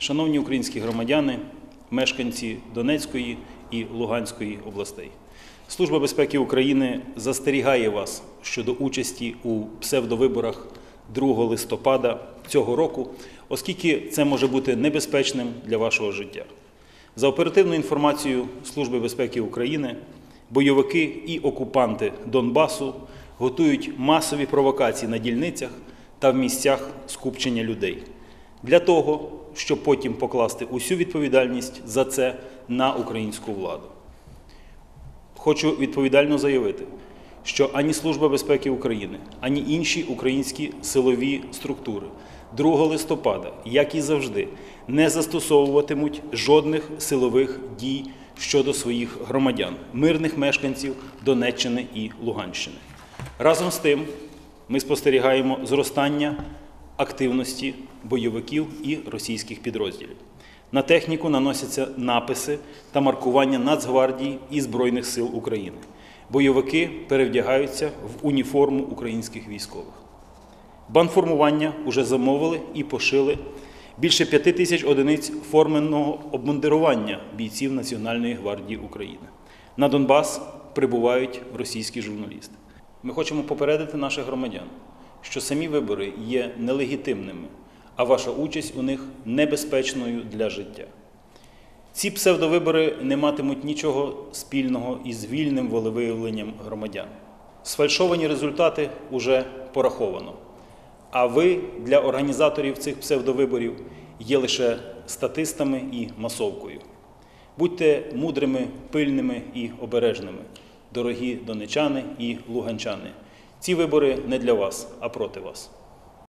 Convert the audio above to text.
Шановні українські громадяни, мешканці Донецької і Луганської областей. Служба безпеки України застерігає вас щодо участі у псевдовиборах 2 листопада цього року, оскільки це може бути небезпечним для вашого життя. За оперативною інформацією Служби безпеки України, бойовики і окупанти Донбасу готують масові провокації на дільницях та в місцях скупчення людей для того, щоб потім покласти усю відповідальність за це на українську владу. Хочу відповідально заявити, що ані Служба безпеки України, ані інші українські силові структури 2 листопада, як і завжди, не застосовуватимуть жодних силових дій щодо своїх громадян, мирних мешканців Донеччини і Луганщини. Разом з тим, ми спостерігаємо зростання активності бойовиків і російських підрозділів. На техніку наносяться написи та маркування Нацгвардії і Збройних сил України. Бойовики перевдягаються в уніформу українських військових. Банформування уже замовили і пошили більше п'яти тисяч одиниць форменного обмундирування бійців Національної гвардії України. На Донбас прибувають російські журналісти. Ми хочемо попередити наших громадян, що самі вибори є нелегітимними, а ваша участь у них небезпечною для життя. Ці псевдовибори не матимуть нічого спільного із вільним волевиявленням громадян. Сфальшовані результати уже пораховано. А ви для організаторів цих псевдовиборів є лише статистами і масовкою. Будьте мудрими, пильними і обережними, дорогі донечани і луганчани. Ці вибори не для вас, а проти вас.